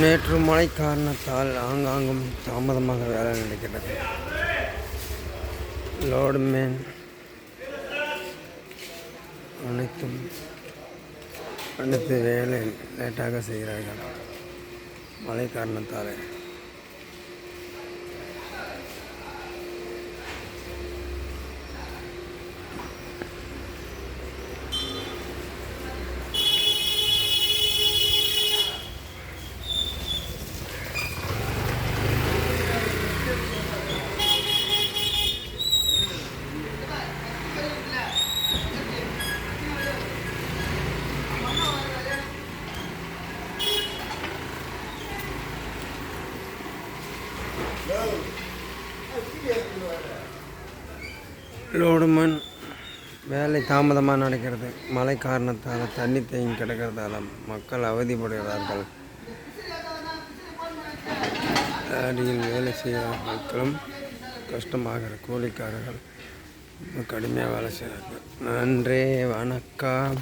நேற்று மழை காரணத்தால் ஆங்காங்கும் தாமதமாக வேலை நடக்கிறது. லோடுமேன் அனைத்தும் அனைத்து வேலை லேட்டாக செய்கிறார்கள். மழை காரணத்தால். லோடுமன் வேலை தாமதமாக நடக்கிறது. மழை காரணத்தால் தண்ணி தேங்கி கிடக்கிறதால மக்கள் அவதிப்படுகிறார்கள். அடியில் வேலை செய்கிற மக்களும் கஷ்டமாகிற கூலிக்காரர்கள் கடுமையாக வேலை செய்கிறார்கள். நன்றி வணக்கம்.